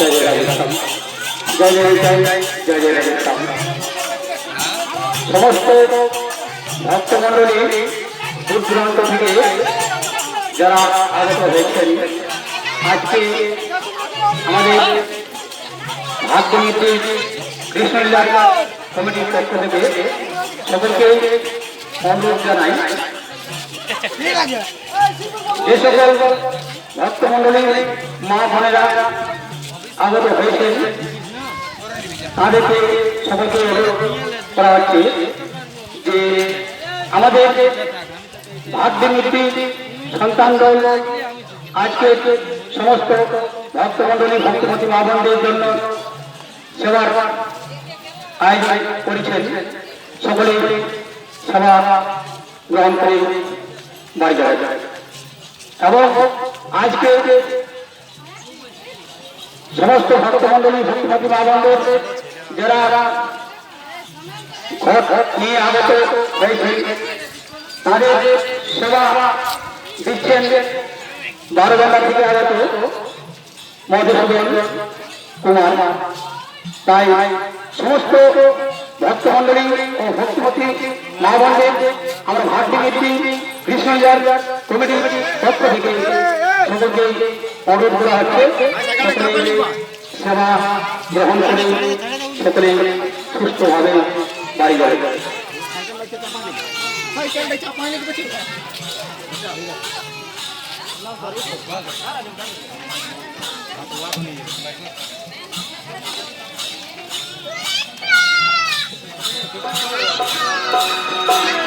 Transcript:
জয় জয় রাধেশ্যাম জয় জয় জয় জয় রাধেশ্যাম সমস্ত ভক্তমণ্ডলী দূর দূরান্ত থেকে যারা আগত হয়েছেন, আজকে আমাদের ভাগ্যনীতি কৃষ্ণলীলা কমিটির পক্ষ থেকে সকলকে অনুরোধ জানাই, যে সকল ভক্তমণ্ডলী মা বোনেরা আগত হয়েছেন তাদেরকে সকলকে করা হচ্ছে যে আমাদের ভাগ্যনীতি সন্তান দল, আজকে সমস্ত ভক্তমণ্ডলী, ভক্তমতী মা বোনদের জন্য সেবার আয়োজন করেছেন। সকলে সেবা গ্রহণ করে বাড়ি যাওয়া যায়। এবং আজকে সমস্ত ভক্তমণ্ডলী ভক্তিমতী মা বোনদের যারা ঘর নিয়ে আগত হয়েছে তাদের সেবা দিচ্ছেন বারো ঘণ্টা থেকে আগত মধুসূদন কুমার। তাই সমস্ত ভক্তমণ্ডলী ও ভক্তিমতী মা বোনদের আমরা ভারতী মিত্রী কৃষ্ণজার কমিটির পক্ষ থেকে সকলকে অনুরোধ করা হচ্ছে সেবা গ্রহণ করে সকলে সুস্থভাবে বাড়ি যাবে। Thank